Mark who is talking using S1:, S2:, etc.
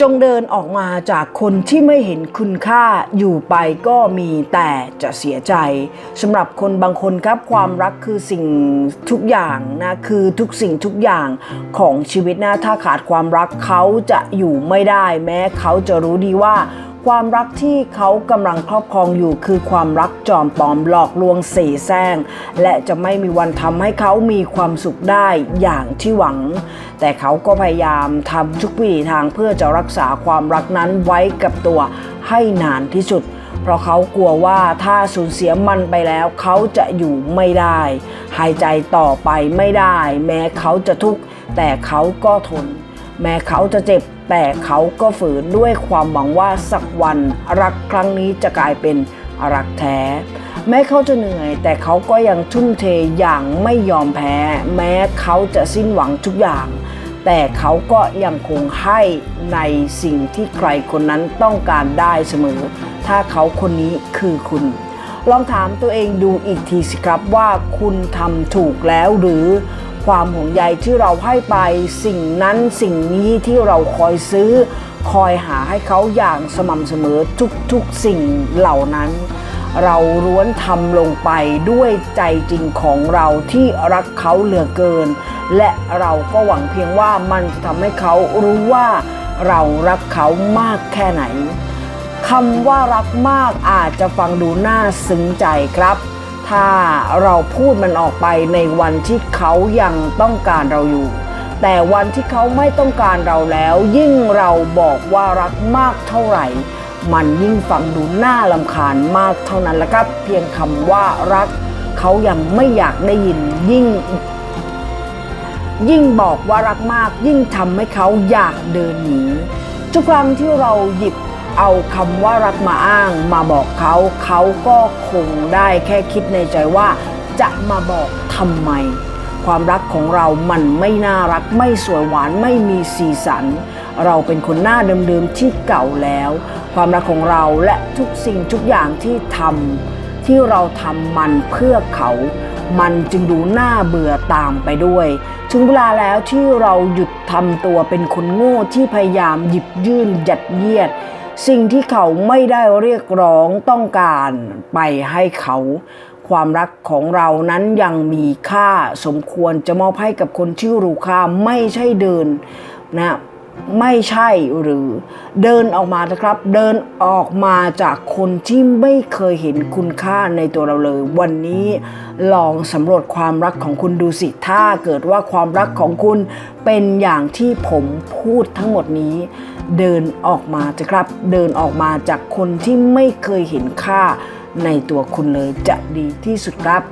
S1: จงเดินออกมาจากคนที่ไม่เห็นคุณค่าอยู่ไปก็มีแต่จะเสียใจสำหรับคนบางคนครับความรักคือสิ่งทุกอย่างนะคือทุกสิ่งทุกอย่างของชีวิตนะถ้าขาดความรักเขาจะอยู่ไม่ได้แม้เขาจะรู้ดีว่า ความรักที่เขากำลังครอบครองอยู่คือความรักจอมปลอมหลอกลวงเสแสร้งและจะไม่มีวันทำให้เขามีความสุขได้อย่างที่หวัง แต่เขาก็พยายามทำทุกวิถีทางเพื่อจะรักษาความรักนั้นไว้กับตัวให้นานที่สุด เพราะเขากลัวว่าถ้าสูญเสียมันไปแล้ว เขาจะอยู่ไม่ได้ หายใจต่อไปไม่ได้ แม้เขาจะทุกข์แต่เขาก็ทน แม้เขาจะเจ็บ แต่เขาก็ฝืนด้วยความหวังว่าสักวันรักครั้งนี้จะกลายเป็นรักแท้ แม้เขาจะเหนื่อย แต่เขาก็ยังทุ่มเทอย่างไม่ยอมแพ้ แม้เขาจะสิ้นหวังทุกอย่าง แต่เขาก็ยังคงให้ในสิ่งที่ใครคนนั้นต้องการได้เสมอ ถ้าเขาคนนี้คือคุณลองถามตัวเองดูอีกทีสิครับว่าคุณทำถูกแล้วหรือ ความห่วงใยที่เราให้ไปสิ่งนั้นสิ่งนี้ที่เราคอยซื้อ คอยหาให้เขาอย่างสม่ำเสมอทุกๆสิ่งเหล่านั้น เราล้วนทำลงไปด้วยใจจริงของเราที่รักเขาเหลือเกิน และเราก็หวังเพียงว่ามันจะทำให้เขารู้ว่าเรารักเขามากแค่ไหนคำว่ารักมากอาจจะฟังดูน่าซึ้งใจครับ ถ้าเราพูดมันออกไปในวันที่เขายังต้องการเราอยู่ แต่วันที่เขาไม่ต้องการเราแล้ว ยิ่งเราบอกว่ารักมากเท่าไหร่ มันยิ่งฟังดูน่าลำคาญมากเท่านั้นละครับ เพียงคำว่ารัก เขายังไม่อยากได้ยินยิ่ง ยิ่งบอกว่ารักมาก ยิ่งทำให้เขาอยากเดินหนีทุกครั้งที่เราหยิบ เอาคำว่ารักมาอ้างมาบอกเขาเขาก็คงได้แค่คิดในใจว่า จะมาบอกทำไม ความรักของเรามันไม่น่ารักไม่สวยหวานไม่มีสีสัน เราเป็นคนหน้าเดิมๆที่เก่าแล้ว ความรักของเราและทุกสิ่งทุกอย่างที่ทำที่เราทำมันเพื่อเขา มันจึงดูน่าเบื่อตามไปด้วยถึงเวลาแล้วที่เราหยุดทำตัวเป็นคนโง่ที่พยายามหยิบยื่นหยัดเยียด สิ่งที่เขาไม่ได้เรียกร้องต้องการไปให้เขา ความรักของเรานั้นยังมีค่าสมควรจะมอบให้กับคนชื่อรูค่าไม่ใช่เดินนะ ไม่ใช่หรือเดินออกมานะครับ เดินออกมาจากคนที่ไม่เคยเห็นคุณค่าในตัวเราเลย วันนี้ลองสำรวจความรักของคุณดูสิถ้าเกิดว่าความรักของคุณเป็นอย่างที่ผมพูดทั้งหมดนี้ เดินออกมาจะครับ เดินออกมาจากคนที่ไม่เคยเห็นค่าในตัวคุณเลยจะดีที่สุดครับ